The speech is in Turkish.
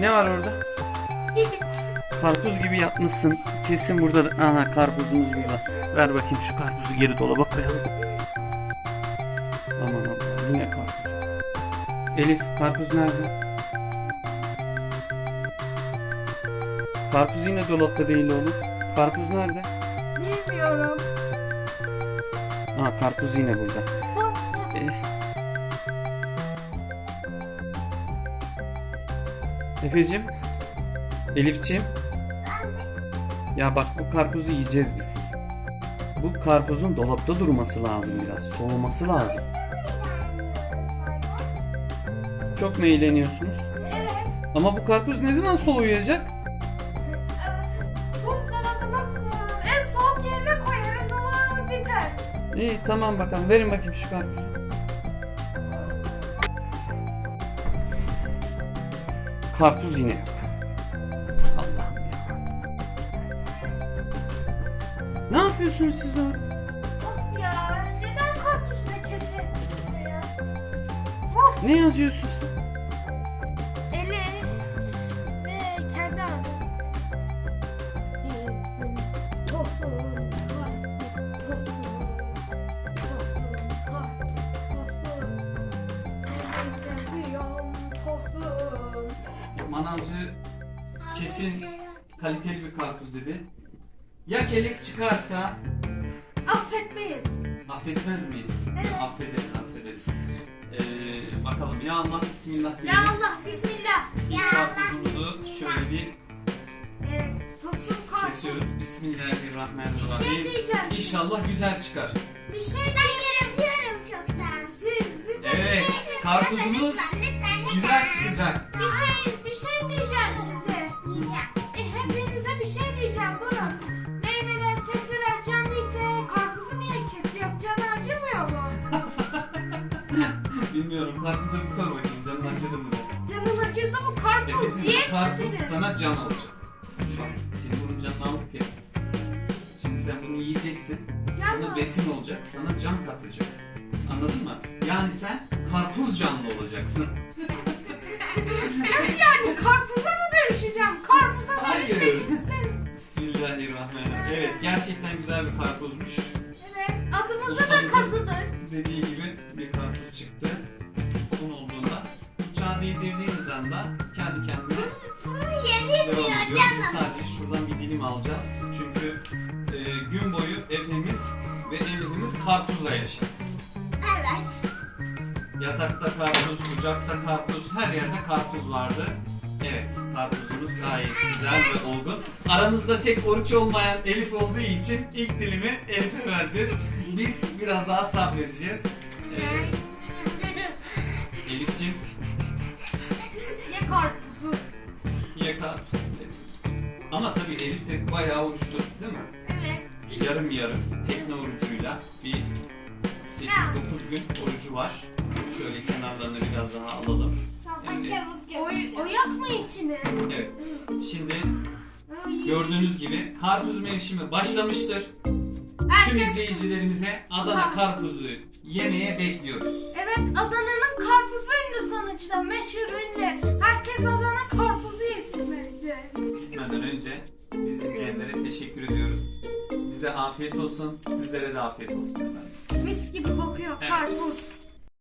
Ne var orada? Karpuz gibi yapmışsın. Kesin burada. da- Aha karpuzumuz burada. Ver bakayım şu karpuzu geri dolaba koyalım. Aman Allah yine karpuz. Elif karpuz nerede? Karpuz yine dolapta değil oğlum. Karpuz nerede? Bilmiyorum. Aha karpuz yine burada. Elif. Efe'cim. Elif'ciğim. Ya bak bu karpuzu yiyeceğiz biz. Bu karpuzun dolapta durması lazım biraz. Soğuması lazım. Çok mu eğleniyorsunuz? Evet. Ama bu karpuz ne zaman soğuyacak? Buzdolabına. En soğuk yerine koyarız. Olur biter. İyi tamam bakalım. Verin bakayım şu karpuzu. Karpuz yine. Allah'ım ya. Ne yapıyorsunuz siz orada? Of ya. Neden karpuzla kesin? ya? Of. Ne yazıyorsun sen? Eli ve kendi adı. İyisin. Tosun. Karpuz. Tosun. Tosun. Manavcı kesin kaliteli bir karpuz dedi. Ya kelek çıkarsa Affetmeyiz. affetmez miyiz? Evet. Affederiz, affederiz. Ee, bakalım ya Allah bismillah Ya diyelim. Allah. Bismillah. İlk karpuzumuzu şöyle bir Evet. Tosun karpuz. kesiyoruz. Bir Bismillahirrahmanirrahim. şey diyeceğim. İnşallah güzel çıkar. Bir şey ben yapıyorum çok sen. Siz, size Evet, bir şey karpuzumuz güzel çıkacak. Bir şey, bir şey diyeceğim size. E, hepinize bir şey diyeceğim. Durun. Meyveler, sebzeler canlıysa karpuzu niye kesiyor? Canı acımıyor mu? Bilmiyorum. Karpuza bir sor bakayım. Canın acıdı mı? Canın acıdı mı karpuz? Efe'cim Yer bu karpuz misiniz? sana can olacak. Bak şimdi bunun canını alıp yeriz. Şimdi sen bunu yiyeceksin. Can Sana mı? besin olacak. Sana can katacak. Anladın mı? Yani sen karpuz canlı olacaksın. Nasıl yani? Karpuza mı dönüşeceğim? Karpuza Hayır. dönüşmek isterim. Bismillahirrahmanirrahim. Evet gerçekten güzel bir karpuzmuş. Evet. Adımızı da Ustamızın kazıdık. dediği gibi bir karpuz çıktı. Onun olduğunda bıçağı değdirdiğiniz anda kendi kendine Bunu devam ediyor. Biz sadece şuradan bir dilim alacağız. Çünkü e, gün boyu Efe'miz ve Elif'imiz karpuzla yaşar. Yatakta karpuz, kucakta karpuz, her yerde karpuz vardı. Evet, karpuzumuz gayet güzel ve olgun. Aramızda tek oruç olmayan Elif olduğu için ilk dilimi Elif'e vereceğiz. Biz biraz daha sabredeceğiz. Ee, Elif'ciğim Ye karpuzu. ye karpuz. Ama tabii Elif de bayağı oruçlu değil mi? Evet. Yarım yarım tekne orucuyla bir 8-9 gün orucu var. Şöyle kenarlarını biraz daha alalım. Evet. Oy, oyak mı içine? Evet. Şimdi gördüğünüz gibi karpuz mevsimi başlamıştır. Tüm Herkes, izleyicilerimize Adana karpuzu yemeye bekliyoruz. evet Adana'nın karpuzu ünlü sonuçta. Meşhur ünlü. Herkes Adana karpuzu yesin bence. Gitmeden önce biz izleyenlere teşekkür ediyoruz. Bize afiyet olsun, sizlere de afiyet olsun efendim. Mis gibi kokuyor Evet. karpuz.